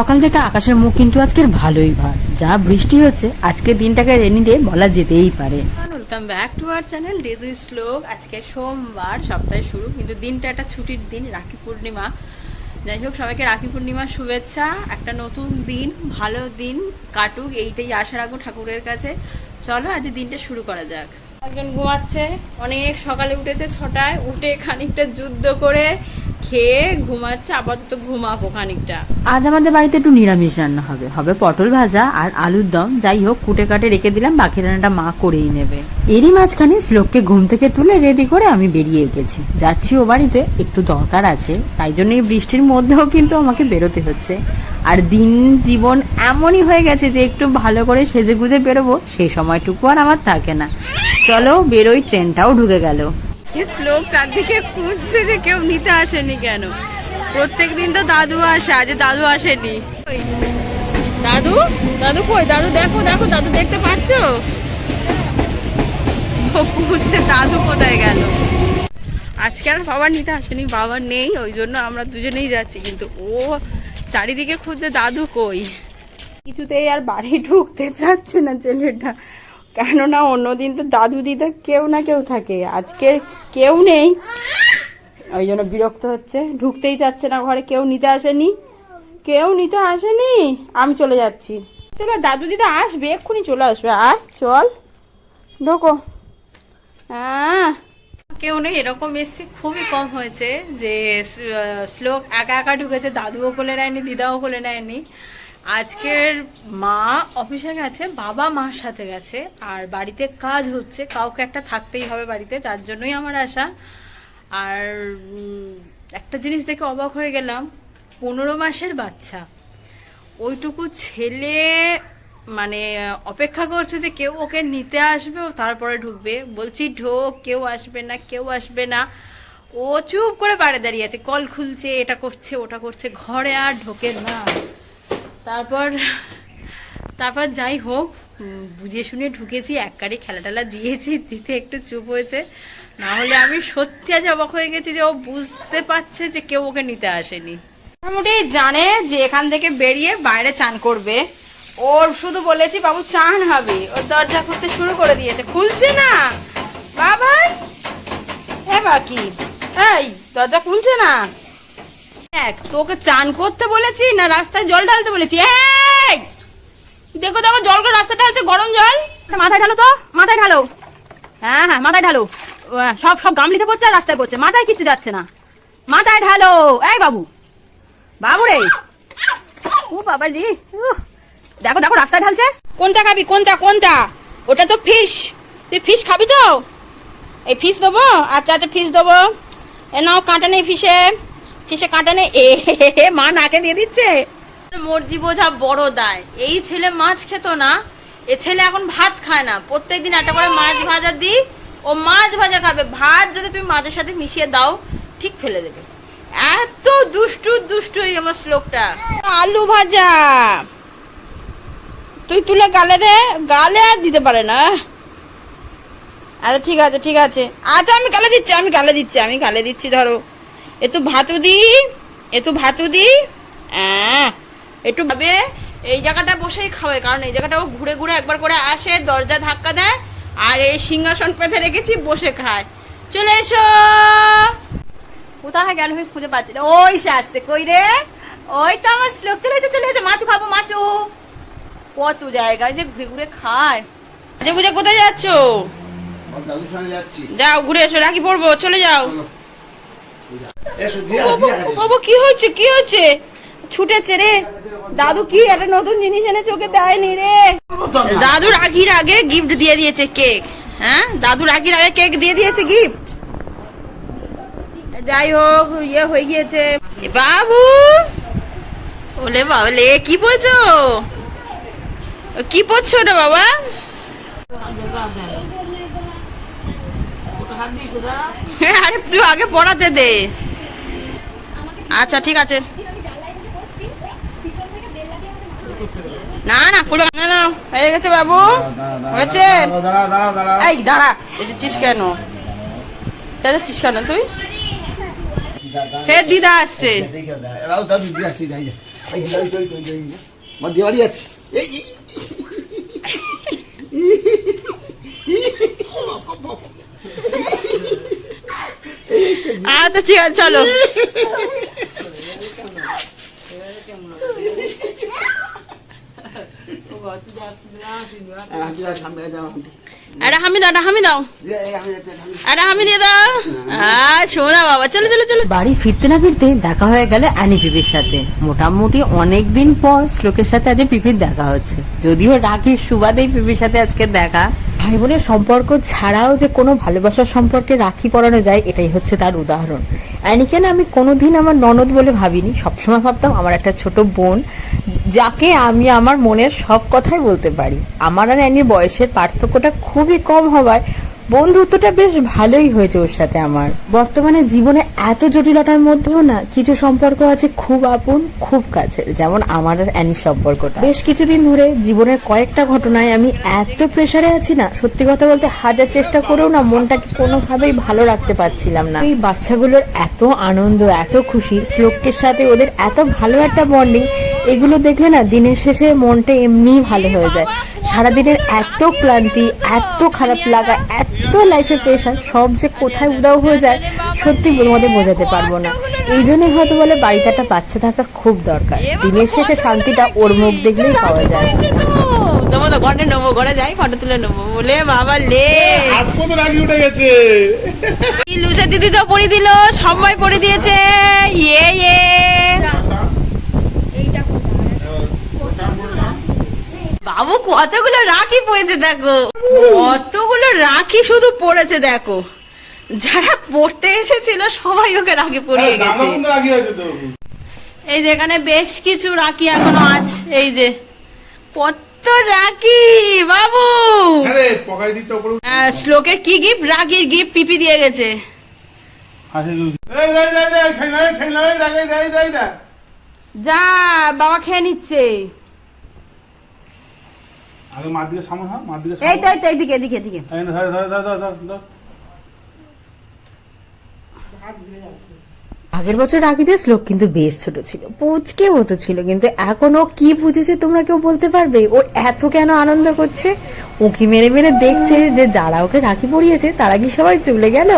সকাল থেকে আকাশের মুখ কিন্তু আজকের ভালোই ভার। যা বৃষ্টি হচ্ছে আজকের দিনটাকে রেনি ডে বলা যেতেই পারে। Welcome back to our channel Daisy Shlok আজকে সোমবার সপ্তাহে শুরু, কিন্তু দিনটা একটা ছুটির দিন, রাখি পূর্ণিমা। যাই হোক, সবাইকে রাখি পূর্ণিমার শুভেচ্ছা। একটা নতুন দিন, ভালো দিন কাটুক, এইটাই আশা রাখব ঠাকুরের কাছে। চলো, আজ দিনটা শুরু করা যাক। একজন ঘুমাচ্ছে, অনেক সকালে উঠেছে ছটায়, উঠে খানিকটা যুদ্ধ করে খেয়ে ঘুমাচ্ছে, আপাতত ঘুমাকো খানিকটা আজ আমাদের বাড়িতে একটু নিরামিষ রান্না হবে। হবে পটল ভাজা আর আলুর দম। যাই হোক, কুটে কাটে রেখে দিলাম, বাকি রান্নাটা মা করেই নেবে। এরই মাঝখানে শ্লোককে ঘুম থেকে তুলে রেডি করে আমি বেরিয়ে গেছি। যাচ্ছি ও বাড়িতে, একটু দরকার আছে, তাই জন্য এই বৃষ্টির মধ্যেও কিন্তু আমাকে বেরোতে হচ্ছে। আর দিন জীবন এমনই হয়ে গেছে যে একটু ভালো করে সেজে গুজে বেরোবো সেই সময়টুকু আর আমার থাকে না। চলো বেরোই, ট্রেনটাও ঢুকে গেল। কি শ্লোক চারদিকে খুঁজছে যে কেউ নিতে আসেনি কেন? প্রত্যেক দিন তো দাদু আসে, আজ দাদু আসেনি। দাদু? দাদু কই? দাদু দেখো দেখো, দাদু দেখতে পাচ্ছো? খুঁজছে দাদু কোথায় গেল? আজকে আর বাবা নিতে আসেনি, বাবা নেই, ওই জন্য আমরা দুজনেই যাচ্ছি, কিন্তু ও চারিদিকে খুঁজছে দাদু কই? কিছুতেই আর বাড়ি ঢুকতে চাচ্ছে না ছেলেটা। কেননা অন্যদিন তো দাদু দিদা কেউ না কেউ থাকে। আজকে কেউ নেই। ওই জন্য বিরক্ত হচ্ছে। ঢুকতেই চাচ্ছে না ঘরে। কেউ নিতে আসেনি। কেউ নিতে আসেনি। আমি চলে যাচ্ছি। চলো, দাদু দিদা আসবে। এক্ষুনি চলে আসবে। আর চল। ঢোকো। হ্যাঁ কেউ নেই। এরকম এসছি। খুবই কম হয়েছে যে শ্লোক একা একা ঢুকেছে। দাদুও কোলে নেয়নি, দিদাও কোলে নেয়নি। আজকের মা অফিসে গেছে, বাবা মার সাথে গেছে, আর বাড়িতে কাজ হচ্ছে, কাউকে একটা থাকতেই হবে বাড়িতে, তার জন্যই আমার আশা। আর একটা জিনিস দেখে অবাক হয়ে গেলাম, পনেরো মাসের বাচ্চা। ওইটুকু ছেলে মানে অপেক্ষা করছে যে কেউ ওকে নিতে আসবে, ও তারপরে ঢুকবে। বলছি, ঢোক, কেউ আসবে না, কেউ আসবে না। ও চুপ করে বাইরে দাঁড়িয়ে আছে, কল খুলছে, এটা করছে, ওটা করছে, ঘরে আর ঢোকে না। তারপর তারপর যাই হোক বুঝে শুনে ঢুকেছি, এক কারি খেলা টেলা দিয়েছি, দিতে একটু চুপ হয়েছে। না হলে আমি সত্যি আজ অবাক হয়ে গেছি যে ও বুঝতে পারছে যে কেউ ওকে নিতে আসেনি। মোটামুটি জানে যে এখান থেকে বেরিয়ে বাইরে চান করবে। ওর শুধু বলেছি, বাবু, চান হবে। ওর দরজা খুলতে শুরু করে দিয়েছে। খুলছে না! বাবা এ বাকি। এই, দরজা খুলছে না? দেখ, তোকে চান করতে বলেছি না রাস্তায় জল ঢালতে বলেছি? এই! দেখো দেখো, জল করে রাস্তায় ঢালছে, গরম জল। মাথায় ঢালো তো? মাথায় ঢালো। হ্যাঁ হ্যাঁ মাথায় ঢালো। সব সব গামলিতে পড়ছে আর রাস্তায় পড়ছে। মাথায় কিচ্ছু যাচ্ছে না। মাথায় ঢালো। এই বাবু বাবু রে। ও বাবা রে দেখো দেখো, রাস্তায় ঢালছে। কোনটা খাবি? কোনটা কোনটা? ওটা তো ফিশ। তুই ফিশ খাবি তো? এই ফিশ দেবো? আচ্ছা আচ্ছা ফিশ দেবো। এ নাও, কাঁটা নেই ফিশে। ফিশে কাঁটা নেই এ মা নাকে দিয়ে দিচ্ছে। মর্জি বোঝা বড় দায়। এই ছেলে মাছ খেত না। এ ছেলে এখন ভাত খায় না। প্রত্যেকদিন একটা করে মাছ ভাজা দিই। ও মাছ ভাজা খাবে। ভাত যদি তুমি মাছের সাথে মিশিয়ে দাও ঠিক ফেলে দেবে। এত দুষ্টু দুষ্টু এই আমার শ্লোকটা। আলু ভাজা। তুই তুলে গালে দে। গালে আর দিতে পারে না। আচ্ছা ঠিক আছে ঠিক আছে। আচ্ছা আমি গালে দিচ্ছি আমি গালে দিচ্ছি আমি গালে দিচ্ছি ধরো। একটু ভাতু দি একটু ভাতু দি আহ, একটু ভাবে এই জায়গাটা বসেই খাওয়াই কারণ এই জায়গাটা ও ঘুরে ঘুরে একবার করে আসে দরজা ধাক্কা দেয় আর এই সিংহাসন পেতে রেখেছি বসে খায়। চলে এসো! কোথায় গেল আমি খুঁজে পাচ্ছি না। ওই সে আসছে কই রে? ওই তো আমার শ্লোক চলে এসো চলে এসো মাছ খাব মাছ। কত জায়গায় যে ঘুরে ঘুরে খায়। আজে গুজে কোথায় যাচ্ছ? যাও ঘুরে এসো রাখি পড়ব চলে যাও। বাবু, ছুটেছে রে। দাদু কি একটা নতুন জিনিস দেয়নি রে। আগে গিফট দিয়ে দিয়েছে কেক হ্যাঁ? আগে কেক দিয়ে দিয়েছে গিফট যাই হোক ইয়ে হয়ে গিয়েছে। বাবু! ওলে বাবলে কি পড়ছো কি পড়ছো রে বাবা? আরে তুই আগে পড়াতে দে আচ্ছা ঠিক আছে না না পুরো না না হয়ে গেছে বাবু হয়েছে এই দাঁড়া চেঁচেছিস কেন চেঁচেছিস কেন তুই ফের দিদা আসছে দাদু আসছি। এই যে, এই যে, এই যে, এই যে, এই যে। আমার দিয়ে বাড়ি যাচ্ছি এই, এই, আচ্ছা ঠিক আছে, চলো। আরে বাবা, চলো চলো চলো। বাড়ি ফিরতে না ফিরতে দেখা হয়ে গেল অ্যানি পিপির সাথে। মোটামুটি অনেক দিন পর শ্লোকের সাথে আজ পিপির দেখা হচ্ছে। যদিও রাখির সুবাদেই পিপির সাথে আজকে দেখা। ভাই বোনের সম্পর্ক ছাড়াও যে কোনো ভালোবাসার সম্পর্কে রাখি পরানো যায়, এটাই হচ্ছে তার উদাহরণ। অ্যানিকেন আমি কোনোদিন আমার ননদ বলে ভাবিনি, সবসময় ভাবতাম আমার একটা ছোট বোন, যাকে আমি আমার মনের সব কথাই বলতে পারি। আমার আর অ্যানির বয়সের পার্থক্যটা খুবই কম হওয়ায় বন্ধুত্বটা বেশ ভালোই হয়েছে ওর সাথে আমার। বর্তমানে জীবনে এত জটিলতার মধ্যেও না কিছু সম্পর্ক আছে খুব আপন, খুব কাছের, যেমন আমার আর অ্যানির সম্পর্কটা। বেশ কিছুদিন ধরে জীবনের কয়েকটা ঘটনায় আমি এত প্রেসারে আছি না, সত্যি কথা বলতে হাজার চেষ্টা করেও না মনটাকে কোনোভাবেই ভালো রাখতে পারছিলাম না। এই বাচ্চাগুলোর এত আনন্দ, এত খুশি, শ্লোকের সাথে ওদের এত ভালো একটা বন্ডিং এগুলো দেখলে না দিনের শেষে মনটা এমনিই ভালো হয়ে যায়। সারাদিনের এত ক্লান্তি এত খারাপ লাগা এত লাইফে প্রেশার সব যে কোথায় উদাও হয়ে যায় সত্যি তোমাদের বোঝাতে পারব না। এই জন্যই হয়তো বলে বাড়িতে একটা বাচ্চা থাকা খুব দরকার। দিনের শেষে শান্তিটা ওর মুখ দেখলেই পাওয়া যায়। দেবো তো ঘরে নেব ঘরে যাই ফটো তুলে নেব। বলে বাবা লে। হাত কত রাগি উঠে গেছে। এই দিদি তো পড়ে দিল সবাই পড়ে দিয়েছে। ইয়ে ইয়ে। বাবু কতগুলো রাখি পড়েছে দেখো। কতগুলো রাখি শুধু পড়েছে দেখো। যারা পড়তে এসেছিল সবাই ওকে রাখি পরিয়ে হ্যাঁ, গেছে। এই যে এখানে বেশ কিছু রাখি এখনও আছে। এই যে কত রাখি বাবু! হ্যাঁ আহ, শ্লোকের কি গিফট? রাখির গিফট পিপি দিয়ে গেছে। যা বাবা খেয়ে নিচ্ছে। আগে মার দিকে সামনে হ্যাঁ মার দিকে এই তো এই তো এদিকে এদিকে এদিকে। এই না ধরে ধরে ধরে ধরে ধরে আগের বছর রাখিতে শ্লোক কিন্তু বেশ ছোট ছিল পুচকে মতো ছিল কিন্তু এখন ও কি বুঝেছে তোমরা কেউ বলতে পারবে? ও এত কেন আনন্দ করছে? উকি মেরে মেরে দেখছে যে যারা ওকে রাখি পরিয়েছে তারা কি সবাই চলে গেল?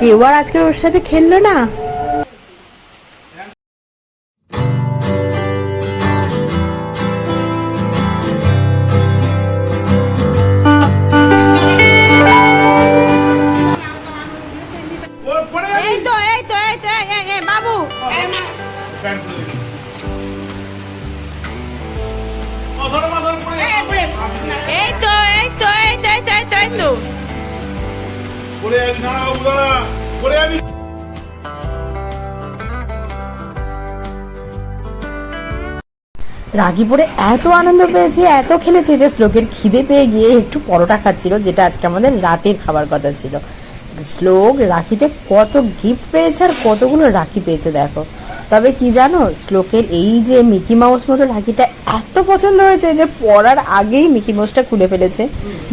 কেউ আর আজকে ওর সাথে খেললো না? এই পড়ে রাগি পরে এত আনন্দ পেয়েছে, এত খেলেছে যে শ্লোকের খিদে পেয়ে গিয়ে একটু পরোটা খাচ্ছিল, যেটা আজকে আমাদের রাতের খাবার কথা ছিল। শ্লোক রাখিতে কত গিফট পেয়েছে আর কতগুলো রাখি পেয়েছে দেখো। তবে কি জানো শ্লোকের এই যে মিকি মাউস মতো রাখিটা এত পছন্দ হয়েছে যে পরার আগেই মিকি মাউসটা খুলে ফেলেছে।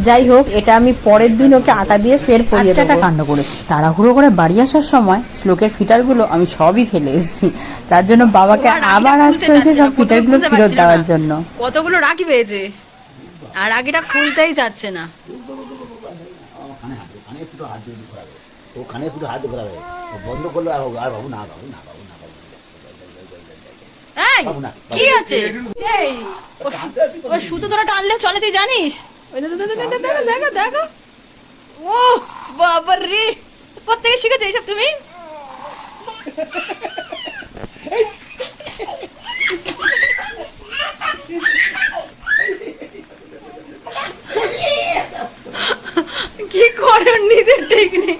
যাই হোক এটা আমি পরের দিন ওকে আটা দিয়ে ফের পরিয়ে দেবো। কাণ্ড করেছি। তাড়াহুড়ো করে বাড়ি আসার সময় শ্লোকের ফিটারগুলো আমি সবই ফেলে এসেছি। তার জন্য বাবাকে আর আবার আসতে হয়েছে সব ফিটারগুলো ফেরত দেওয়ার জন্য। কতগুলো রাখি পেয়েছে। আর আগেটা খুলতেই যাচ্ছে না। ওখানে হাত ওখানে ফুটো হাত ঘোরাবে। ওখানে ফুটো হাত ঘোরাবে। বন্ধ করল আর না বাবু না বাবু না। বাবু এই কি আছে? এই ও সুতো ধরে টানলে চলে তুই জানিস? দেখো দেখো দেখো ও বাবা রে। কোথেকে শিখেছো এইসব তুমি? কি করেন নিজের টেকনিক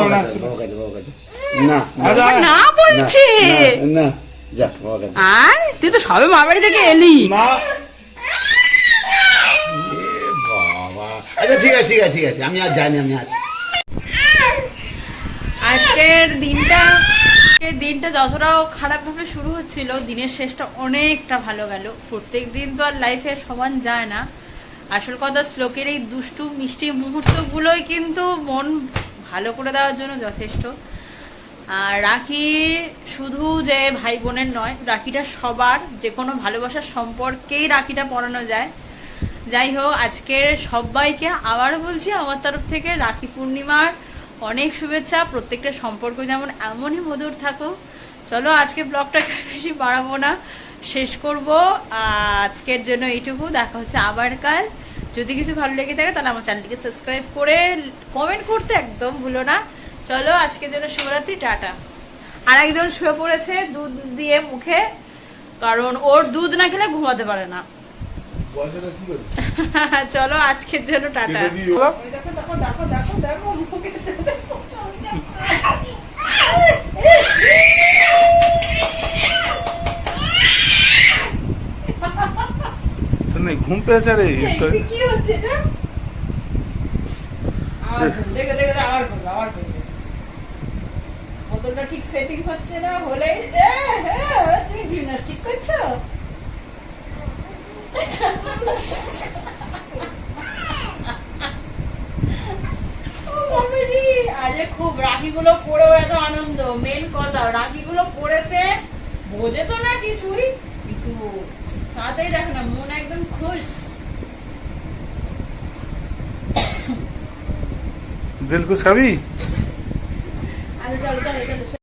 বাবার কাছে, বাবার কাছে। না। না, আচ্ছা, না, না বলছি না, না, যা বাবার কাছে আর তুই তো সবে মামারি থেকে এলি। আচ্ছা ঠিক আছে ঠিক আছে ঠিক আছে। আমি আর জানি আমি আছি আজকের দিনটা দিনটা যতটাও খারাপভাবে শুরু হচ্ছিল, দিনের শেষটা অনেকটা ভালো গেল। প্রত্যেক দিন তো আর লাইফে সমান যায় না। আসল কথা, শ্লোকের এই দুষ্টু, মিষ্টি মুহূর্তগুলোই কিন্তু মন ভালো করে দেওয়ার জন্য যথেষ্ট। আর রাখি শুধু যে ভাই বোনের নয়, রাখিটা সবার, যে কোনো ভালোবাসার সম্পর্কেই রাখিটা পরানো যায়। যাই হোক, আজকের সবাইকে আবার বলছি, আমার তরফ থেকে রাখি পূর্ণিমার অনেক শুভেচ্ছা প্রত্যেকটা সম্পর্ক যেমন এমনই মধুর থাকুক। চলো আজকে ব্লগটা বেশি বাড়াবো না শেষ করব। আজকের জন্য এইটুকু দেখা হচ্ছে আবার কাল। যদি কিছু ভালো লেগে থাকে তাহলে আমার চ্যানেলটিকে সাবস্ক্রাইব করে কমেন্ট করতে একদম ভুলো না। চলো আজকের জন্য শুভরাত্রি টাটা। আর একজন শুয়ে পড়েছে দুধ দিয়ে মুখে কারণ ওর দুধ না খেলে ঘুমাতে পারে না। চলো আজকের জন্য টাটা। দেখো দেখো দেখো দেখো দেখো মুখে দেখো। তোর নেই ঘুম পেয়েছে রে কি হচ্ছে? এটা আবার করবে, দেখো দেখো দেখো, আবার করবে আবার করবে। বোতলটা ঠিক সেটিং হচ্ছে না হলেই হ্যাঁ, তুমি জিমনাস্টিক করছ? ও খুব রাখিগুলো এত আনন্দ। মেন কথা রাখিগুলো পড়েছে বোঝে তো না কিছুই কিন্তু তাতেই দেখো না মন একদম খুশ। দিল কুছ খাবি? আচ্ছা চলো চলো